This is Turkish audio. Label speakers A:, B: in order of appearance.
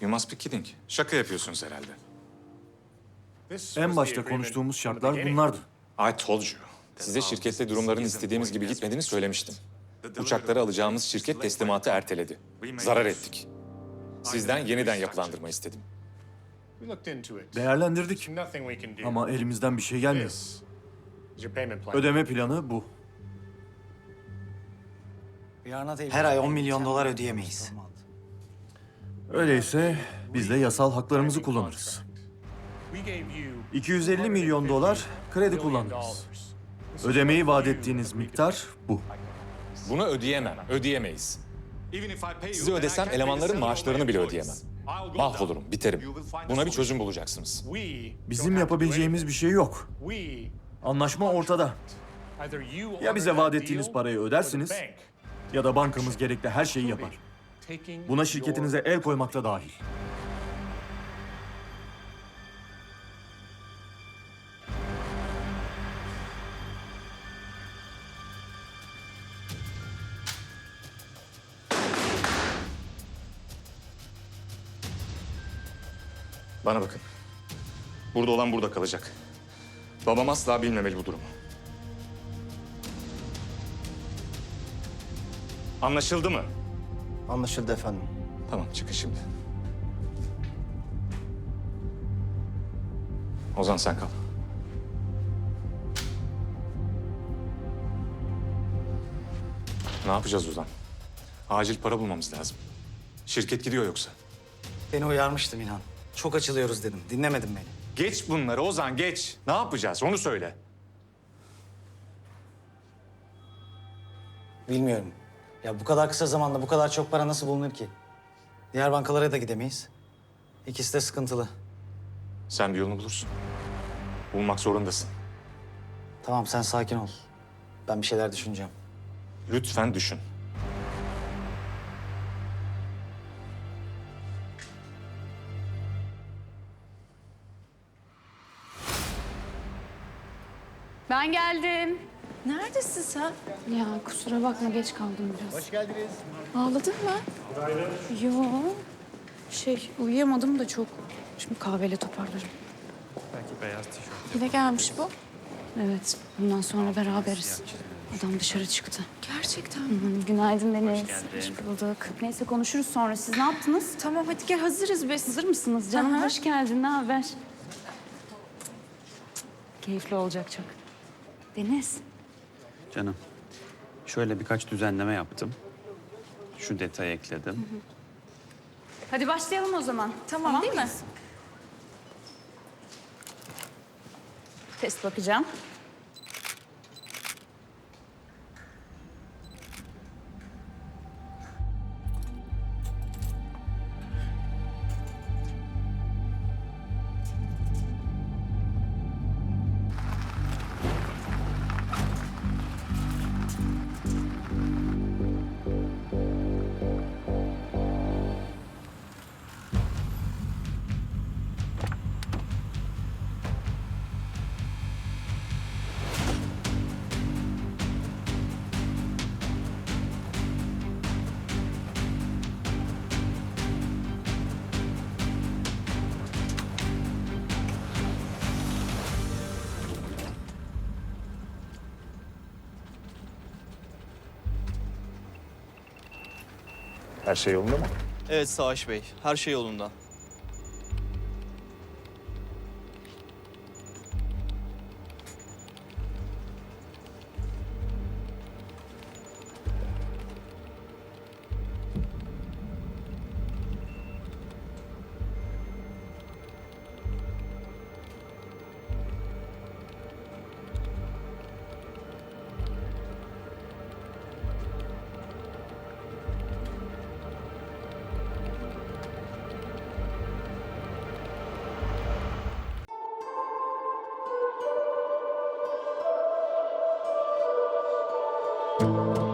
A: You must be kidding. Şaka yapıyorsunuz herhalde.
B: En başta konuştuğumuz şartlar bunlardı.
A: I told you. Size şirkette durumların istediğimiz gibi gitmediğini söylemiştim. Uçakları alacağımız şirket teslimatı erteledi. Zarar ettik. Sizden yeniden yapılandırma istedim.
B: Değerlendirdik
C: Ama
B: ama elimizden bir şey gelmiyor. Ödeme planı bu.
D: Her ay 10 milyon dolar ödeyemeyiz.
B: Öyleyse biz de yasal haklarımızı kullanırız. 250 milyon dolar kredi kullanırız. Ödemeyi vaat ettiğiniz miktar bu.
A: Bunu ödeyemem, ödeyemeyiz. Size ödesem elemanların maaşlarını bile ödeyemem. Mahvolurum, biterim. Buna bir çözüm bulacaksınız.
B: Bizim yapabileceğimiz bir şey yok. Anlaşma ortada.
C: Ya bize vaat ettiğiniz parayı ödersiniz
B: Ya da bankamız gerekli her şeyi yapar. Buna şirketinize el koymakta dahil.
A: Bana bakın. Burada olan burada kalacak. Babam asla bilmemeli bu durumu. Anlaşıldı mı?
D: Anlaşıldı efendim.
A: Tamam çıkın şimdi. Ozan sen kal. Ne yapacağız Ozan? Acil para bulmamız lazım. Şirket gidiyor yoksa.
D: Beni uyarmıştım inan. Çok açılıyoruz dedim. Dinlemedin beni.
A: Geç bunları Ozan geç. Ne yapacağız onu söyle.
D: Bilmiyorum. Ya bu kadar kısa zamanda bu kadar çok para nasıl bulunur ki? Diğer bankalara da gidemeyiz. İkisi de sıkıntılı.
A: Sen bir yolunu bulursun. Bulmak zorundasın.
D: Tamam sen sakin ol. Ben bir şeyler düşüneceğim.
A: Lütfen düşün.
E: Ben geldim.
F: Neredesin sen?
E: Ya kusura bakma geç kaldım biraz. Hoş geldiniz. Ağladın mı? Yo. Şey uyuyamadım da çok. Şimdi kahveyle toparlarım.
F: Yine gelmiş bu.
E: Evet bundan sonra beraberiz. Adam dışarı çıktı.
F: Gerçekten.
E: Hı hı, Günaydın Deniz. Hoş bulduk. Neyse konuşuruz sonra. Siz ne yaptınız?
F: Tamam hadi gel hazırız biz.
E: Hazır mısınız canım?
F: Aha.
E: Hoş geldin. Ne haber? Keyifli olacak çok. Deniz.
G: Canım, şöyle birkaç düzenleme yaptım. Şu detayı ekledim.
E: Hadi başlayalım o zaman.
F: Tamam,
E: değil mi? Test bakacağım.
A: Her şey yolunda mı?
H: Evet Savaş Bey, her şey yolunda. Thank you.